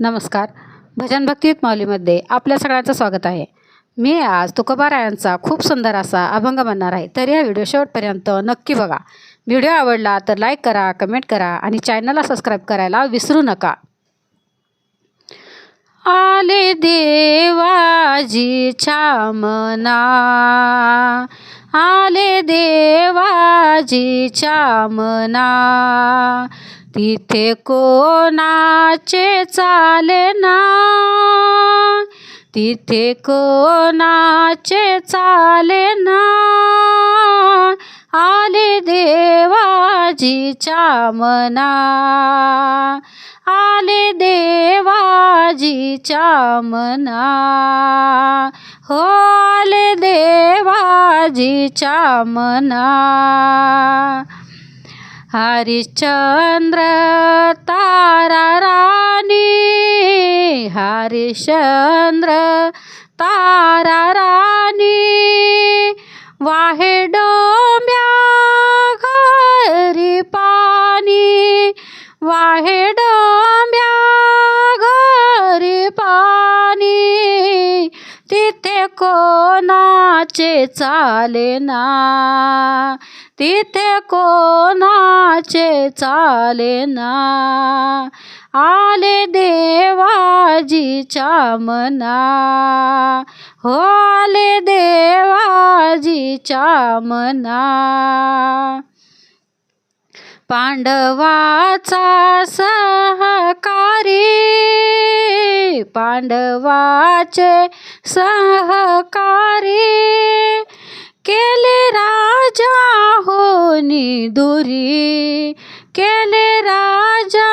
नमस्कार. भजन भक्तीत माऊलीमध्ये आपल्या सगळ्यांचं स्वागत आहे. मी आज तुकोबारायांचा खूप सुंदर असा अभंग बनणार आहे. तर या व्हिडिओ शेवटपर्यंत नक्की बघा. व्हिडिओ आवडला तर लाईक करा कमेंट करा आणि चॅनलला सबस्क्राईब करायला विसरू नका. आले देवाजीच्या मना आले देवाजीच्या मना तिथे कोणाचे चाले ना? तिथे कोणाचे चाले ना? आले देवाजीच्या मना. आले देवाजीच्या मना. हो आले देवाजीच्या मना. हरिश्चंद्र तारा राणी हरिश्चंद्र तारा राणी वाहे डोंब्या कोणाचे चाले ना. तिथे कोणाचे चाले ना. आले देवाजीच्या मना. हो आले देवाजीच्या मना. पांडवाचा सहकारी पांडवाचे सहकारी. केले राजा होनी दुरी केले राजा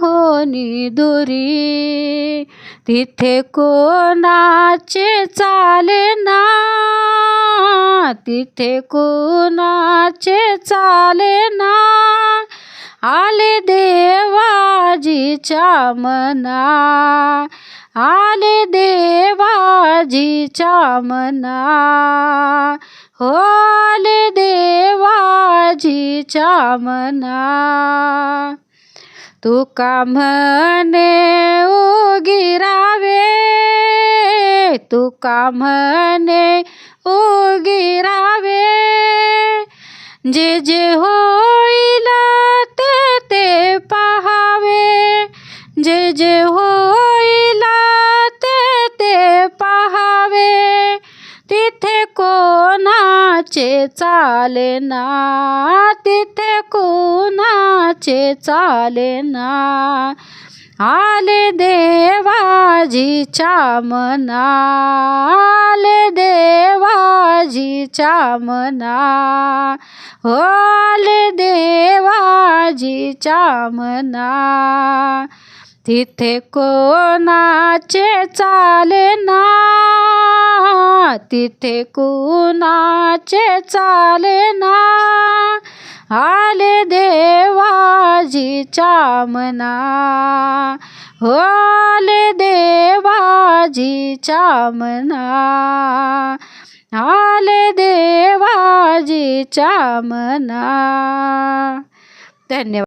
होनी दुरी. तिथे कोणाचे चाले ना तिथे कोणाचे चाले ना. आले देवाजीच्या मना आले देवाजीच्या मना. हो आले देवाजीच्या मना तुका म्हणे उगिरावे तुका म्हणे उगिरावे जे जे होईल ते ते पहावे कोणाचे चाले ना? तिथे कोणाचे चाले ना? आले देवाजीच्या मना आले देवाजीच्या मना हो आले देवाजीच्या मना तिथे कोणाचे चाले ना? तिथे कुणाचे चाले ना आले देवाजीच्या मना. हो आले देवाजीच्या मना. आले देवाजीच्या मना. धन्यवाद.